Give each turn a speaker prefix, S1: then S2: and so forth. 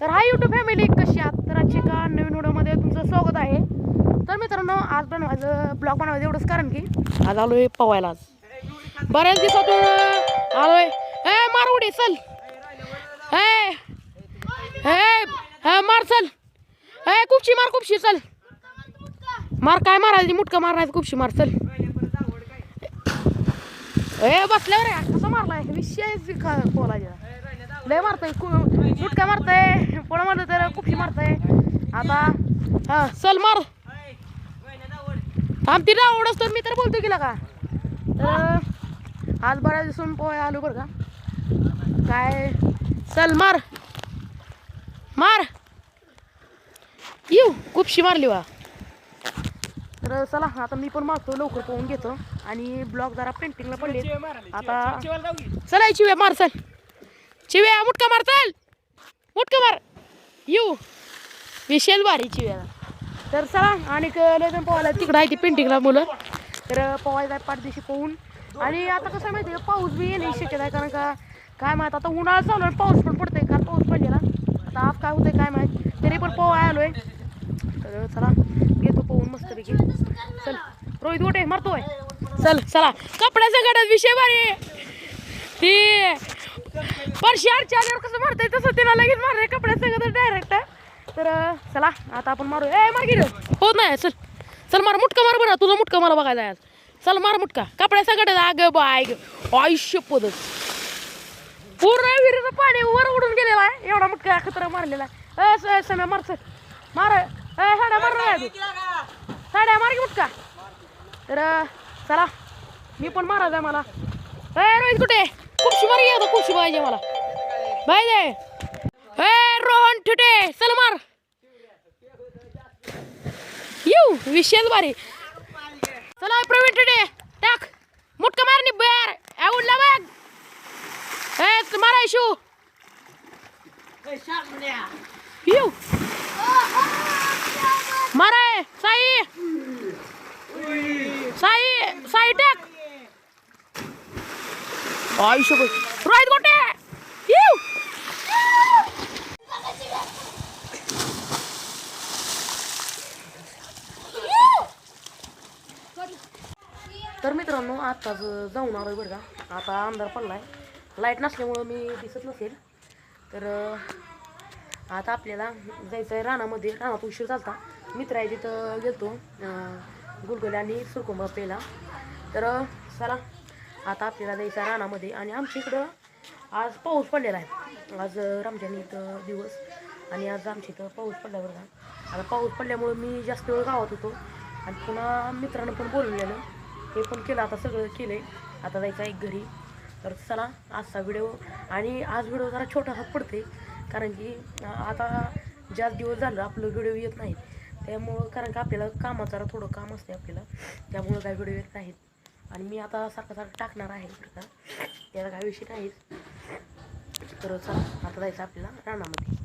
S1: तर हा YouTube family कशी आहात? तर आजची का नवीन व्हिडिओमध्ये तुमचं स्वागत आहे. तर मित्रांनो आज बनवायचं ब्लॉग बनवायचं एवढंच कारण की आज आलोय पवायला आज. बऱ्याच दिवसातून आलोय. हे मार उडी चल हे मार चल. हे कुपशी मार कुपशी चल. मार काय मारायची मुटका मारायचं कुपशी मार चल. ए बसल्यावर आहे, मारलाय? विषय बोलायचा. लय मारतय सुटका मारतय पुढं मारलं तर कुफी मारतय. आता हा चल मार. थांबती ना आवडच तर मी तर बोलतो गेला का? तर आज बऱ्याच दिसून पोहे आलो बरं का? काय? चल मार. मार. येऊ कुपशी मारली वा तर चला आता मी पण मारतो लवकर पोहून घेतो. आणि ब्लॉग जरा पेंटिंगला पडले आता चला चिव्या मार चल. चिव्या मुटका मार चल. मुटका मार. येऊ. विशेल भारी चिव्याला. तर चला आणि लय पोहायला तिकडं आहे ती पेंटिंगला मुलं. तर पोहायला आहे पाठदिशी पोहून. आणि आता कसं आहे माहिती आहे पाऊस बी येणे शक्यता आहे. कारण का काय माहीत आता उन्हाळा चालू आहे पाऊस पण पडतोय. का पाऊस पडलेला. आता आज काय होतंय काय माहीत. तरी पण पोहाय आलोय. तर चला घेतो पोहून मस्तपैकी. चल. रोहित गोटे मारतोय. चल चला. कपड्याचा गडद विषय भारी आहे परशी चार आल्यावर कसं मारतंय तसं तिला लगेच मारलंय कपड्याचा सगळं डायरेक्ट तर चला आता आपण मारू ए मार गिर होत नाही चल. चल मार मुटका मार बरं. तुझा मुटका मला बघायला आज चल मार मुटका. कपड्याचा गडद आग बाय आयुष्य पदच पूर्ण विहिरीचं पाणी वर उडून गेलेलं आहे. एवढा मुटका खतरा मारलेला आहे. अस सम्या मार सर मार. साड्या मार साड्या मार मुटका. तर चला. मी पण मारायचं आहे मला. रोहित कुठे? कुपशी मार घ्या कुपशी पाहिजे मला. पाहिजे ए रोहन ठुटे चल मार. येऊ विशेष बारी चला प्रवीण ठुटे टाक. मुटका मार नि बेर ए उडला बघ. ए मारा इशू. येऊ मारा साई. साई साई टाक. आयुष्य रोहित गोटे येऊ तर मित्रांनो आत्ताच जाऊन आहे बरं का. आता अंधार पडला आहे लाइट नसल्यामुळं मी दिसत नसेल. तर आता आपल्याला जायचं आहे रानामध्ये. रानात उशीर चालता मित्र आहे तिथं गेलतो अं, गुलगुले आणि सुरकुंबा पेला तर चला आता आपल्याला जायचं आहे रानामध्ये. आणि आमच्या इकडं आज पाऊस पडलेला आहे. आज अं, रमजान इथं दिवस. आणि आज आमच्या इथं पाऊस पडला बरं का. आता पाऊस पडल्यामुळं मी जास्त वेळ गावात होतो. आणि पुन्हा मित्रांना पण बोलवलेलं. हे पण केलं आता सगळं केलं आहे आता जायचं आहे घरी. तर चला आजचा व्हिडिओ. आणि आज व्हिडिओ जरा छोटासा पडते कारण की आता जास्त दिवस झालं आपलं व्हिडिओ येत नाही. त्यामुळं कारण का आपल्याला कामाचं जरा थोडं काम असते आपल्याला. त्यामुळं काय व्हिडिओ येत नाहीत. आणि मी आता सारखं सारखं टाकणार आहे बरं का. त्याला काय विषय नाहीच तर चला आता जायचं आपल्याला रानामध्ये.